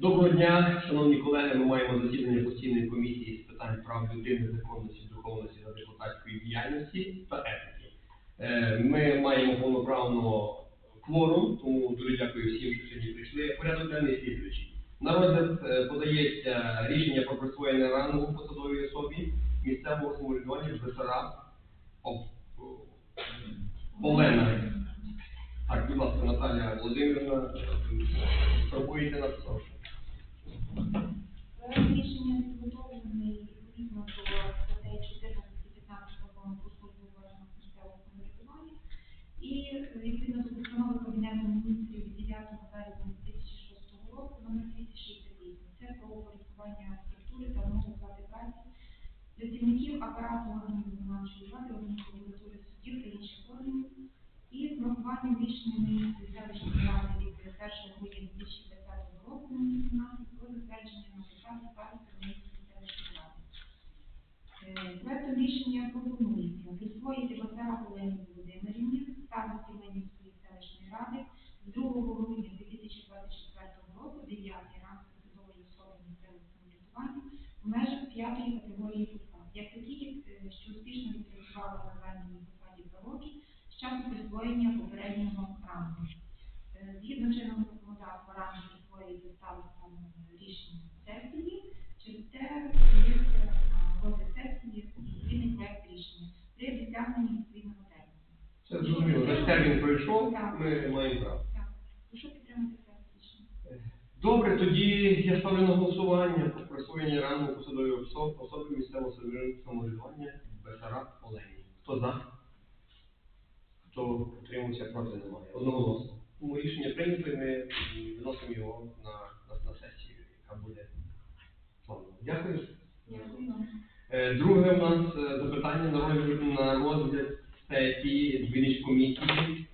Доброго дня, шановні колеги. Ми маємо засідання постійної комісії з питань прав людини, законності, духовності та депутатської діяльності та етики. Е, Ми маємо повноправно кворум, тому дуже дякую всім, що сьогодні прийшли. Порядок денний слідуючий. На розгляд е, подається рішення про присвоєння рангу посадовій особі місцевого самоврядування Бесараб Олена. Так, будь ласка, Наталія Володимирівна, спробуйте нас прошу. Проект рішення підготовлений відповідно до статей 14 і 15 закону про службу в органах місцевого самоврядування і відповідно до постанови Кабінету міністрів від 9 березня 2006 року номер 268. Це про упорядкування структури та умов оплати праці працівників апарату органів виконавчої влади, органів прокуратури судів та інших органів і з врахуванням рішення міністрів селищної ради від 1 грудня 2020 року номер 17 про затвердження на посаді парку міністрів селищної ради. Е, Проектом рішення пропонується присвоїти Базара Олені Володимирівні, старості Ленівської селищної ради з 2 грудня 2024 року 9 ранг посадової особи місцевого самоврядування в межах п'ятої категорії посад, як такі, е, що успішно відпрацювали на займаній посаді два роки з часу присвоєння попереднього рангу. Е, Згідно чинного законодавства ранг присвоюється старостам рішення сесії, через те розгляд сесії відповідний проект рішення при досягненні відповідного терміну. Це зрозуміло, наш термін пройшов, ми маємо право. Так, прошу підтримати проект рішення. Добре, тоді я ставлю на голосування про присвоєння рангу посадової особи місцевого самоврядування Бесараб Олені. Хто за? Хто утримався, проти немає. Одноголосно. Тому рішення прийнято і ми виносимо його на, на, на сесію, яка буде планово. Дякую. Дякую. Е, Друге у нас е, запитання на розгляд, на розгляд сесії Двінич комісії.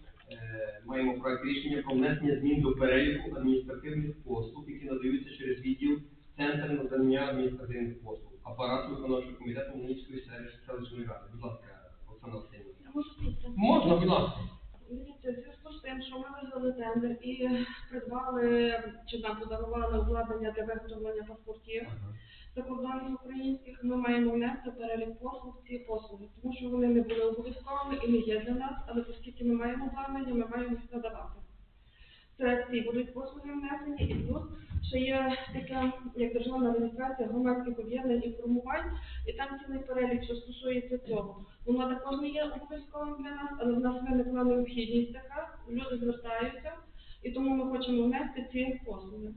Маємо проект рішення про внесення змін до переліку адміністративних послуг, які надаються через відділ Центр надання адміністративних послуг, апарату виконавчого комітету Луганської селищної ради. Будь ласка, Оксана Васильівна. Можна, будь ласка. В зв'язку з тим, що ми визвали тендер і придбали чи там подарували обладнання для виготовлення паспортів закордонних українських, ми маємо внести перелік послуг ці послуги, тому що вони не були обов'язковими і не є для нас, але оскільки ми маємо обладнання, ми маємо їх надавати. Це ці будуть послуги внесені, і плюс ще є така як державна реєстрація громадських об'єднань і формувань, і там цілий перелік, що стосується цього. Воно також не є обов'язковим для нас, але в нас виникла необхідність така, люди звертаються, і тому ми хочемо внести ці послуги.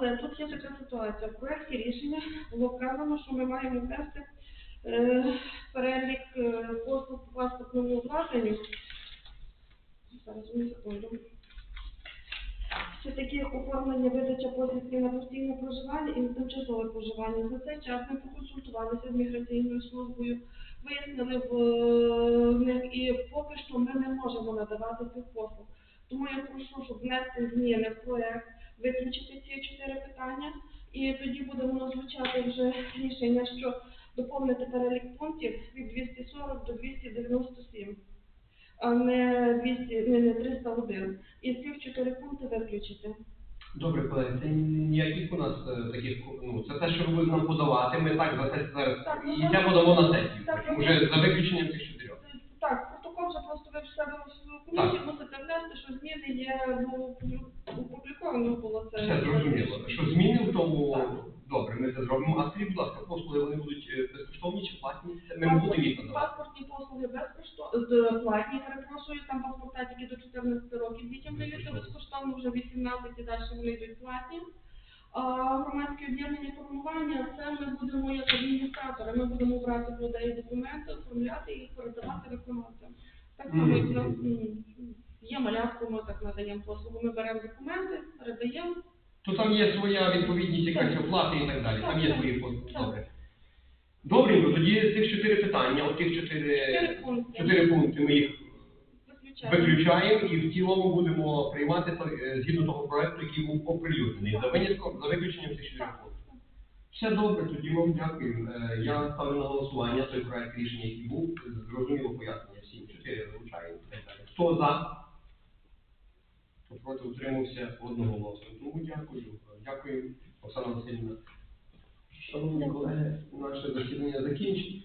Але тут є така ситуація. В проєкті рішення було вказано, що ми маємо внести е, перелік е, послуг по паспортному обладнанню. Зараз одну секунду. Це такі як оформлення видача посвідки на постійне проживання і на тимчасове проживання. За цей час ми поконсультувалися з міграційною службою, вияснили в, в них і поки що ми не можемо надавати цих послуг. Тому я прошу, щоб внести зміни в проект, виключити ці чотири питання, і тоді буде воно звучати вже рішення, що доповнити перелік пунктів від 240 до 297 а не 200, не, не 301. І ці чотири пункти виключити. Добре, колеги, це ніяких у нас е, таких, ну, це те, що ви будете нам подавати, ми так за це зараз Так, і ну, це так. подамо на сесію. Так, ну, Уже за виключенням цих чотирьох. Так, протокол вже просто ви в себе в свою комісію внести, що зміни є, ну, опубліковано було це. Все зрозуміло. Що зміни в тому Так. добре, ми це зробимо. А скажіть, будь ласка, послуги вони будуть е, безкоштовні чи платні? Це Ми не будемо їх надавати. Паспортні послуги безкоштовні, платні, перепрошую, там паспорта тільки до 14 років дітям дається безкоштовно, вже 18 і далі вони йдуть платні. А громадське об'єднання формування, це ми будемо як адміністратори, ми будемо брати в людей документи, оформляти їх, передавати виконавцям. Так само, як Мгм. на м, є малятку, ми так надаємо послугу, ми беремо документи, передаємо. То там є своя відповідність, якась Так. оплата і так далі. Там є Так, свої послуги. Так. Добре. Добренько, тоді цих чотири питання, от тих чотири, Чотири пункти. чотири пункти ми їх Виключаємо. виключаємо і в цілому будемо приймати то- е, згідно того проекту, який був оприлюднений, за винятком, за виключенням цих чотирьох пунктів. Все добре, тоді вам дякую. Е, Я ставлю на голосування той проект рішення, який був. Зрозуміло пояснення всім. Чотири вилучаємо і так далі. Хто за? Проти утримався одноголосно. Тому дякую. Дякую, Оксана Васильівна. Шановні колеги, наше засідання закінчено.